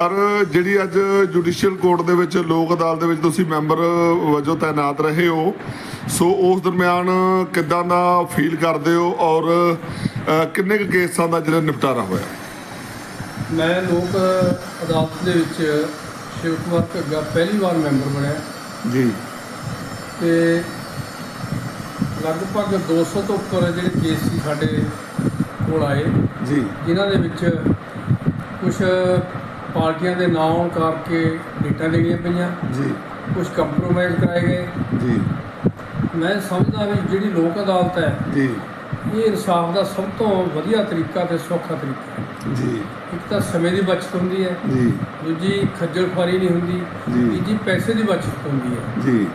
ਪਰ ਜਿਹੜੀ ਅੱਜ ਜੁਡੀਸ਼ੀਅਲ ਕੋਰਟ ਦੇ ਵਿੱਚ ਲੋਕ ਅਦਾਲਤ ਦੇ ਵਿੱਚ ਤੁਸੀਂ ਮੈਂਬਰ ਵਜੋਂ ਤਾਇਨਾਤ ਰਹੇ ਹੋ ਸੋ ਉਸ ਦਰਮਿਆਨ ਕਿੱਦਾਂ ਦਾ ਫੀਲ ਕਰਦੇ ਹੋ ਔਰ ਕਿੰਨੇ ਕੁ ਕੇਸਾਂ ਦਾ ਜਿਹੜਾ ਨਿਪਟਾਰਾ ਹੋਇਆ? ਮੈਂ ਲੋਕ ਅਦਾਲਤ ਦੇ ਵਿੱਚ ਸ਼ਿਵ ਕੁਮਾਰ ਘੱਗਾ ਪਹਿਲੀ ਵਾਰ ਮੈਂਬਰ ਬਣਿਆ। ਜੀ। ਤੇ ਲਗਭਗ 200 ਤੋਂ ਉੱਪਰ ਜਿਹੜੇ ਕੇਸ ਸੀ ਸਾਡੇ ਕੋਲ ਆਏ। ਜੀ। ਜਿਨ੍ਹਾਂ ਦੇ ਵਿੱਚ ਕੁਝ ਪਾਰਟੀਆਂ ਦੇ ਨਾਂ ਆਉਣ ਕਰਕੇ ਡੇਟਾਂ ਦੇਣੀਆਂ ਪਈਆਂ। ਜੀ। ਕੁਝ ਕੰਪਰੋਮਾਈਜ਼ ਕਰਾਏ ਗਏ। ਜੀ। ਮੈਂ ਸਮਝਦਾ ਵੀ ਜਿਹੜੀ ਲੋਕ ਅਦਾਲਤ ਹੈ ਜੀ। ਇਹ ਇਨਸਾਫ ਦਾ ਸਭ ਤੋਂ ਵਧੀਆ ਤਰੀਕਾ ਤੇ ਸੌਖਾ ਤਰੀਕਾ ਹੈ। ਜੀ। ਇੱਕ ਤਾਂ ਸਮੇਂ ਦੀ ਬਚਤ ਹੁੰਦੀ ਹੈ। ਜੀ। ਦੂਜੀ ਖੱਜਲ ਖੁਆਰੀ ਨਹੀਂ ਹੁੰਦੀ। ਜੀ। ਤੀਜੀ ਪੈਸੇ ਦੀ ਬਚਤ ਹੁੰਦੀ ਹੈ। ਜੀ।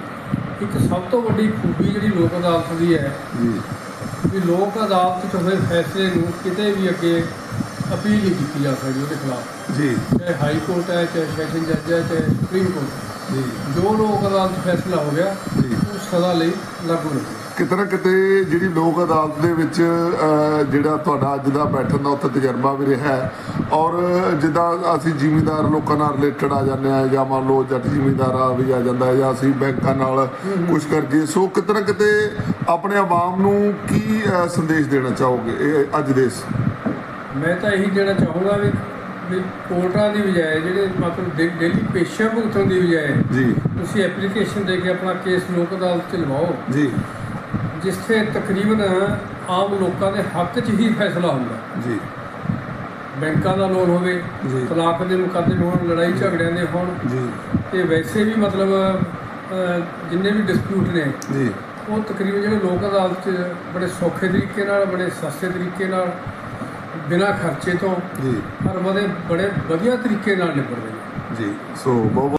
ਇੱਕ ਸਭ ਤੋਂ ਵੱਡੀ ਖੂਬੀ ਜਿਹੜੀ ਲੋਕ ਅਦਾਲਤ ਦੀ ਹੈ ਜੀ। ਵੀ ਲੋਕ ਅਦਾਲਤ 'ਚ ਹੋਏ ਫੈਸਲੇ ਨੂੰ ਕਿਤੇ ਵੀ ਅੱਗੇ ਅਪੀਲ ਨਹੀਂ ਕੀਤੀ ਜਾ ਸਕਦੀ ਉਹਦੇ ਖਿਲਾਫ। ਜੀ। ਚਾਹੇ ਹਾਈ ਕੋਰਟ ਹੈ ਚਾਹੇ ਸੈਸ਼ਨ ਜੱਜ ਹੈ ਚਾਹੇ ਸੁਪਰੀਮ ਕੋਰਟ ਜੀ। ਜੋ ਲੋਕ ਅਦਾਲਤ ਫੈਸਲਾ ਹੋ ਗਿਆ ਜੀ। ਉਹ ਸਦਾ ਲਈ ਲਾਗੂ ਨਹੀਂ ਕਿਤੇ ਨਾ ਕਿਤੇ ਜਿਹੜੀ ਲੋਕ ਅਦਾਲਤ ਦੇ ਵਿੱਚ ਜਿਹੜਾ ਤੁਹਾਡਾ ਅੱਜ ਦਾ ਬੈਠਣ ਦਾ ਉੱਥੇ ਤਜਰਬਾ ਵੀ ਰਿਹਾ ਹੈ ਔਰ ਜਿੱਦਾਂ ਅਸੀਂ ਜ਼ਿਮੀਂਦਾਰ ਲੋਕਾਂ ਨਾਲ ਰਿਲੇਟਡ ਆ ਜਾਂਦੇ ਆ ਜਾਂ ਮੰਨ ਲਓ ਜੱਟ ਜ਼ਿਮੀਂਦਾਰ ਆ ਵੀ ਆ ਜਾਂਦਾ ਜਾਂ ਅਸੀਂ ਬੈਂਕਾਂ ਨਾਲ ਕੁਝ ਕਰਕੇ ਸੋ ਕਿਤੇ ਨਾ ਕਿਤੇ ਆਪਣੇ ਆਵਾਮ ਨੂੰ ਕੀ ਸੰਦੇਸ਼ ਦੇਣਾ ਚਾਹੋਗੇ ਇਹ ਅੱਜ ਦੇ ਇਸ ਮੈਂ ਤਾਂ ਇਹੀ ਦੇਣਾ ਚਾਹੂੰਗਾ ਵੀ ਵੀ ਕੋਰਟਾਂ ਦੀ ਬਜਾਏ ਜਿਹੜੇ ਮਤਲਬ ਡੇ- ਡੇਲੀ ਪੇਸ਼ਾ ਭੁਗਤਣ ਦੀ ਬਜਾਏ ਜੀ। ਤੁਸੀਂ ਐਪਲੀਕੇਸ਼ਨ ਦੇ ਕੇ ਆਪਣਾ ਕੇਸ ਲੋਕ ਅਦਾਲਤ 'ਚ ਲਵਾਓ। ਜੀ। ਜਿੱਥੇ ਤਕਰੀਬਨ ਆਮ ਲੋਕਾਂ ਦੇ ਹੱਕ 'ਚ ਹੀ ਫੈਸਲਾ ਹੁੰਦਾ। ਜੀ। ਬੈਂਕਾਂ ਦਾ ਲੋਨ ਹੋਵੇ ਜੀ। ਤਲਾਕ ਦੇ ਮੁਕੱਦਮੇ ਹੋਣ ਲੜਾਈ ਝਗੜਿਆਂ ਦੇ ਹੋਣ ਜੀ। ਤੇ ਵੈਸੇ ਵੀ ਮਤਲਬ ਅਹ, ਜਿੰਨੇ ਵੀ ਡਿਸਪਿਊਟ ਨੇ ਜੀ। ਉਹ ਤਕਰੀਬਨ ਜਿਹੜੇ ਲੋਕ ਅਦਾਲਤ 'ਚ ਬੜੇ ਸੌਖੇ ਤਰੀਕੇ ਨਾਲ ਬੜੇ ਸਸਤੇ ਤਰੀਕੇ ਨਾਲ ਬਿਨਾਂ ਖਰਚੇ ਤੋਂ ਜੀ। ਹਰ ਬੜੇ ਬੜੇ ਵਧੀਆ ਤਰੀਕੇ ਨਾਲ ਨਿਬੜਦੇ ਨੇ। ਜੀ ਸੋ ਬਹੁਤ